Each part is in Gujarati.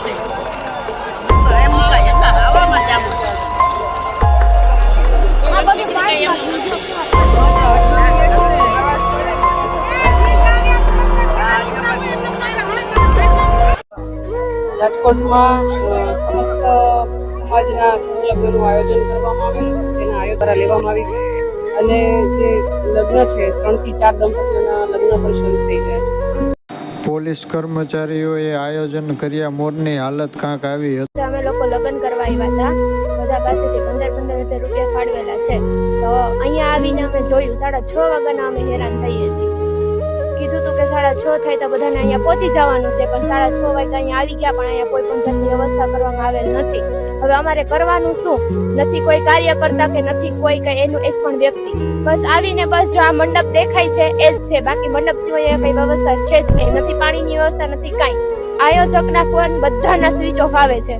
નથી તો એમ હોય એટલા હવામાં જ આમ આ બધું પાણીમાં રાજકોટમાં સમસ્ત સમાજના સંલગ્નનું આયોજન કરવામાં આવેલું. જેના આયોજન દ્વારા લેવામાં આવી છે. અને જે લગ્ન છે ત્રણથી ચાર દંપતીઓના લગ્ન પણ શરૂ થઈ ગયા છે. પોલીસ કર્મચારીઓએ આયોજન કર્યા. મોરની હાલત કાંક આવી હતી. અમે લોકો લગ્ન કરવા આવ્યા હતા. બધા પાસેથી પંદર પંદર હજાર રૂપિયા ફાળવેલા છે. તો અહીંયા આવીને અમે જોયું. સાડા છ વાગ્યાના અમે હેરાન થઈએ છીએ. સાડા છ થાય તો બધાને અહીંયા પહોંચી જવાનું છે. પણ સાડા છ વાગે અહીંયા આવી ગયા, પણ અહીંયા કોઈ પણ જાતની વ્યવસ્થા કરવામાં આવેલ નથી. હવે અમારે કરવાનું શું? નથી કોઈ કાર્યકર્તા કે નથી કોઈ કઈ? એનું એક પણ વ્યક્તિ. બસ આવીને બસ જો આ મંડપ દેખાય છે, એ જ છે. બાકી મંડપ સિવાય કઈ વ્યવસ્થા છે જ નહીં. નથી પાણીની વ્યવસ્થા, નથી કાંઈ. આયોજકના ફોન બધાના સ્વિચ ઓફ આવે છે.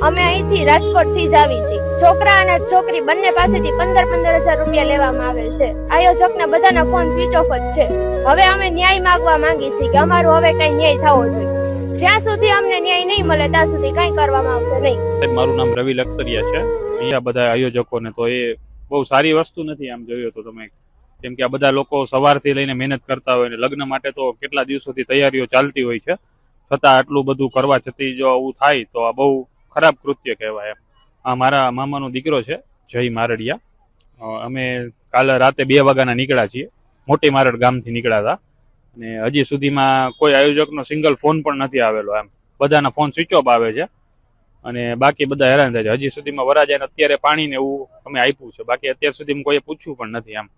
અમે અહીંથી રાજકોટથી જ આવી છીએ. છોકરા અને છોકરી બંને પાસેથી પંદર પંદર હજાર રૂપિયા લેવામાં આવેલ છે. આયોજકના બધાના ફોન સ્વિચ ઓફ જ છે. હવે અમે ન્યાય માંગવા માંગી છીએ કે અમારું હવે કઈ ન્યાય થવો જોઈએ. જ્યાં સુધી અમને ન્યાય નહીં મળે, ત્યાં સુધી કઈ કરવામાં આવશે નહીં. મારું નામ રવિ લખતરિયા છે. અહીંયા બધા આયોજકોને તો એ બહુ સારી વસ્તુ નથી આમ જોયું તો તમે. કેમ કે આ બધા લોકો સવારથી લઈને મહેનત કરતા હોય ને લગ્ન માટે તો કેટલા દિવસોથી તૈયારીઓ ચાલતી હોય છે. છતાં આટલું બધું કરવા છતી જો આવું થાય તો આ બહુ ખરાબ કૃત્ય કહેવાય આ મારા મામાનો દીકરો છે, જય મારડિયા. અમે કાલે રાતે બે વાગ્યાના નીકળ્યા છીએ. મોટી મારડ ગામથી નીકળ્યા હતા. અને હજી સુધીમાં કોઈ આયોજકનો સિંગલ ફોન પણ નથી આવેલો એમ. બધાના ફોન સ્વિચ ઓફ આવે છે. અને બાકી બધા હેરાન થાય છે. હજી સુધીમાં વરાજાને અત્યારે પાણી ને એવું અમે આપ્યું છે. બાકી અત્યાર સુધીમાં કોઈએ પૂછ્યું પણ નથી એમ.